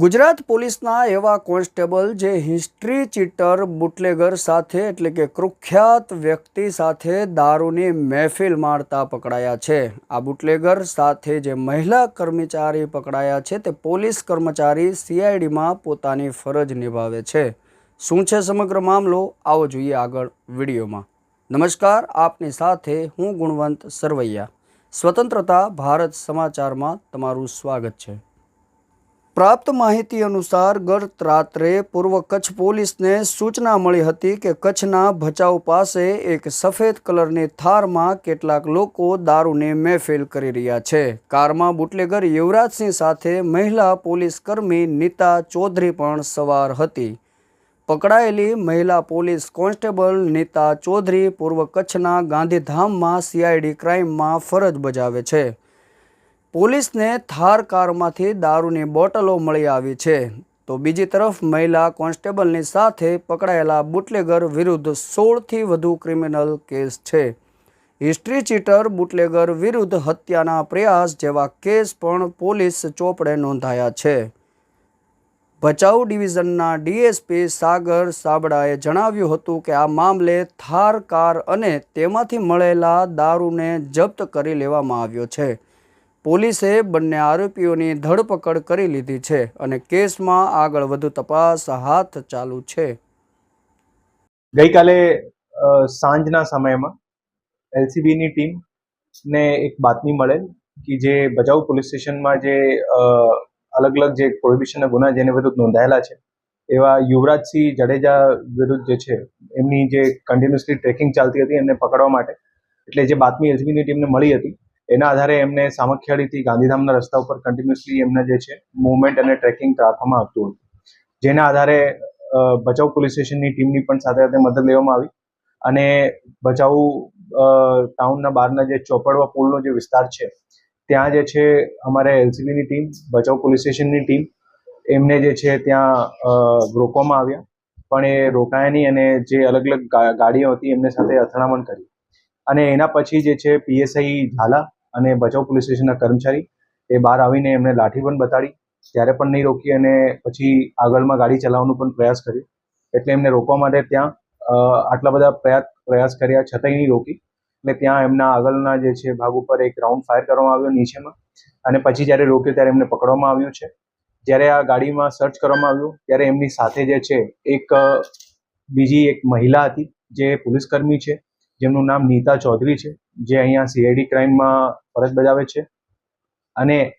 ગુજરાત પોલીસના એવા કોન્સ્ટેબલ જે હિસ્ટ્રી ચીટર બુટલેગર સાથે એટલે કે કુખ્યાત વ્યક્તિ સાથે દારૂની મહેફિલ મારતા પકડાયા છે. આ બુટલેગર સાથે જે મહિલા કર્મચારી પકડાયા છે તે પોલીસ કર્મચારી સીઆઈડીમાં પોતાની ફરજ નિભાવે છે. શું છે સમગ્ર મામલો? આવો જોઈએ આગળ વિડીયોમાં. નમસ્કાર, આપની સાથે હું ગુણવંત સરવૈયા. સ્વતંત્રતા ભારત સમાચારમાં તમારું સ્વાગત છે. પ્રાપ્ત માહિતી અનુસાર, ગત રાત્રે પૂર્વ કચ્છ પોલીસને સૂચના મળી હતી કે કચ્છના ભચાઉ પાસે એક સફેદ કલરની થારમાં કેટલાક લોકો દારૂને મહેફિલ કરી રહ્યા છે. કારમાં બુટલેગર યુવરાજસિંહ સાથે મહિલા પોલીસ કર્મી નીતા ચૌધરી પણ સવાર હતી. પકડાયેલી મહિલા પોલીસ કોન્સ્ટેબલ નીતા ચૌધરી પૂર્વ કચ્છના ગાંધીધામમાં સીઆઈડી ક્રાઇમમાં ફરજ બજાવે છે. પોલીસને થાર કારમાંથી દારૂની બોટલો મળી આવી છે. તો બીજી તરફ મહિલા કોન્સ્ટેબલની સાથે પકડાયેલા બુટલેગર વિરુદ્ધ સોળથી વધુ ક્રિમિનલ કેસ છે. હિસ્ટ્રી ચીટર બુટલેગર વિરુદ્ધ હત્યાના પ્રયાસ જેવા કેસ પણ પોલીસ ચોપડે નોંધાયા છે. ભચાઉ ડિવિઝનના ડીએસપી સાગર સાબડાએ જણાવ્યું હતું કે આ મામલે થાર કાર અને તેમાંથી મળેલા દારૂને જપ્ત કરી લેવામાં આવ્યો છે. પોલીસે બંને આરોપીઓની ધરપકડ કરી લીધી છે અને કેસમાં આગળ વધુ તપાસ હાથ ચાલુ છે. ગઈકાલે સાંજના સમયમાં એલસીબીની ટીમ ને એક બાતમી મળેલ કે જે ભચાઉ પોલીસ સ્ટેશનમાં જે અલગ અલગ જે પ્રોહિબિશનના ગુના જેને વિરુદ્ધ નોંધાયેલા છે, એવા યુવરાજસિંહ જાડેજા વિરુદ્ધ જે છે, એમની જે કન્ટિન્યુઅસલી ટ્રેકિંગ ચાલતી હતી એમને પકડવા માટે, એટલે જે બાતમી એલસીબીની ટીમને મળી હતી એના આધારે એમને સામખિયાળીથી ગાંધીધામના રસ્તા ઉપર કન્ટિન્યુઅસલી એમને જે છે મુવમેન્ટ અને ટ્રેકિંગ રાખવામાં આવતું હતું. જેના આધારે ભચાઉ પોલીસ સ્ટેશનની ટીમની પણ સાથે સાથે મદદ લેવામાં આવી અને ભચાઉ ટાઉનના બહારના જે ચોપડવા પુલનો જે વિસ્તાર છે, ત્યાં જે છે, અમારે એલસીબીની ટીમ ભચાઉ પોલીસ સ્ટેશનની ટીમ એમને જે છે, ત્યાં રોકવામાં આવ્યા. પણ એ રોકાયા નહીં અને જે અલગ અલગ ગાડીઓ હતી એમને સાથે અથડામણ કરી. અને એના પછી જે છે પીએસઆઈ ઝાલા અને ભચાઉ પોલીસ સ્ટેશનના કર્મચારી એ બહાર આવીને એમને લાઠી પણ બતાડી, ત્યારે પણ નહીં રોકી અને પછી આગળમાં ગાડી ચલાવવાનો પણ પ્રયાસ કર્યો. એટલે એમને રોકવા માટે ત્યાં આટલા બધા પ્રયાસ પ્રયાસ કર્યા, છતાંય નહીં રોકી. એટલે ત્યાં એમના આગળના જે છે ભાગ ઉપર એક રાઉન્ડ ફાયર કરવામાં આવ્યો નીચેમાં. અને પછી જ્યારે રોક્યો ત્યારે એમને પકડવામાં આવ્યું છે. જ્યારે આ ગાડીમાં સર્ચ કરવામાં આવ્યું, ત્યારે એમની સાથે જે છે એક બીજી એક મહિલા હતી, જે પોલીસકર્મી છે. જેમનું નામ નીતા ચૌધરી છે, જે અહીંયા સીઆઈડી ક્રાઇમમાં ફરજ બજાવે છે. અને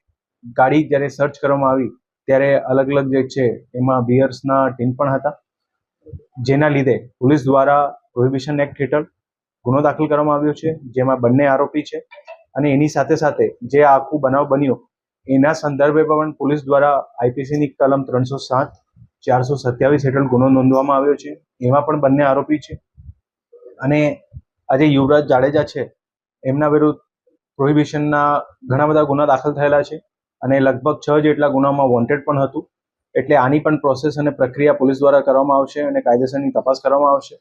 ગાડી જ્યારે સર્ચ કરવામાં આવી, ત્યારે અલગ અલગ જે છે, એમાં બિયર્સના ટીન પણ હતા. જેના લીધે પોલીસ દ્વારા પ્રોહિબિશન એક્ટ હેઠળ ગુનો દાખલ કરવામાં આવ્યો છે, જેમાં બંને આરોપી છે. અને એની સાથે સાથે જે આખું બનાવ બન્યો, એના સંદર્ભે પણ પોલીસ દ્વારા આઈપીસીની કલમ ત્રણસો સાત, ચારસો સત્યાવીસ હેઠળ ગુનો નોંધવામાં આવ્યો છે. એમાં પણ બંને આરોપી છે. અને આજે યુવરાજ જાડેજા છે, એમના વિરુદ્ધ પ્રોહિબિશનના ઘણા બધા ગુના દાખલ થયેલા છે અને લગભગ છ જેટલા ગુનામાં વોન્ટેડ પણ હતું. એટલે આની પણ પ્રોસેસ અને પ્રક્રિયા પોલીસ દ્વારા કરવામાં આવશે અને કાયદેસરની તપાસ કરવામાં આવશે.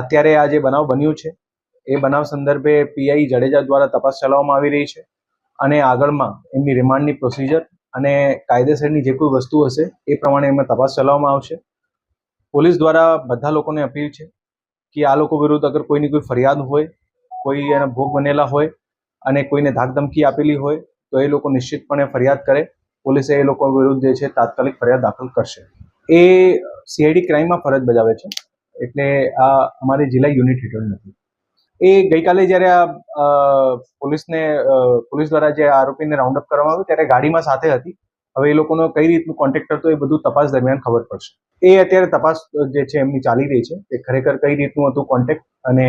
અત્યારે આ જે બનાવ બન્યું છે, એ બનાવ સંદર્ભે પીઆઈ જાડેજા દ્વારા તપાસ ચલાવવામાં આવી રહી છે અને આગળમાં એમની રિમાન્ડની પ્રોસિજર અને કાયદેસરની જે કોઈ વસ્તુ હશે, એ પ્રમાણે એમાં તપાસ ચલાવવામાં આવશે. પોલીસ દ્વારા બધા લોકોને અપીલ છે કે આ લોકો વિરુદ્ધ અગર કોઈની કોઈ ફરિયાદ હોય, કોઈ એના ભોગ બનેલા હોય અને કોઈને ધાકધમકી આપેલી હોય, તો એ લોકો નિશ્ચિતપણે ફરિયાદ કરે. પોલીસે એ લોકો વિરુદ્ધ જે છે તાત્કાલિક ફરિયાદ દાખલ કરશે. એ સીઆઈડી ક્રાઇમમાં ફરજ બજાવે છે. એટલે આ અમારી જિલ્લા યુનિટ હેઠળ નથી. એ ગઈકાલે જ્યારે આ પોલીસને પોલીસ દ્વારા જે આરોપીને રાઉન્ડ અપ કરવામાં આવ્યું, ત્યારે ગાડીમાં સાથે હતી. હવે એ લોકોનો કઈ રીતનું કોન્ટેક્ટ હતો એ બધું તપાસ દરમિયાન ખબર પડશે. એ અત્યારે તપાસ જે છે એમની ચાલી રહી છે કે ખરેખર કઈ રીતનું હતું કોન્ટેક્ટ અને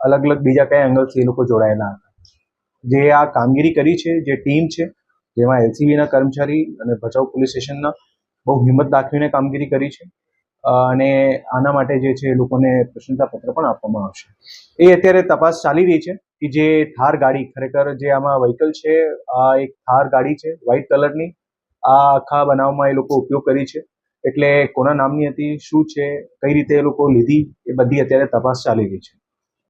અલગ અલગ બીજા કયા એંગલથી એ લોકો જોડાયેલા હતા. જે આ કામગીરી કરી છે, જે ટીમ છે, જેમાં એલસીબીના કર્મચારી અને ભચાઉ પોલીસ સ્ટેશનના બહુ હિંમત દાખવીને કામગીરી કરી છે અને આના માટે જે છે એ લોકોને પ્રશંસાપત્ર પણ આપવામાં આવશે. એ અત્યારે તપાસ ચાલી રહી છે કે જે થાર ગાડી, ખરેખર જે આમાં વ્હીકલ છે, આ એક થાર ગાડી છે વ્હાઇટ કલરની આ આખા બનાવમાં એ લોકો ઉપયોગ કરી છે. એટલે કોના નામની હતી, શું છે, કઈ રીતે એ લોકો લીધી, એ બધી અત્યારે તપાસ ચાલી રહી છે.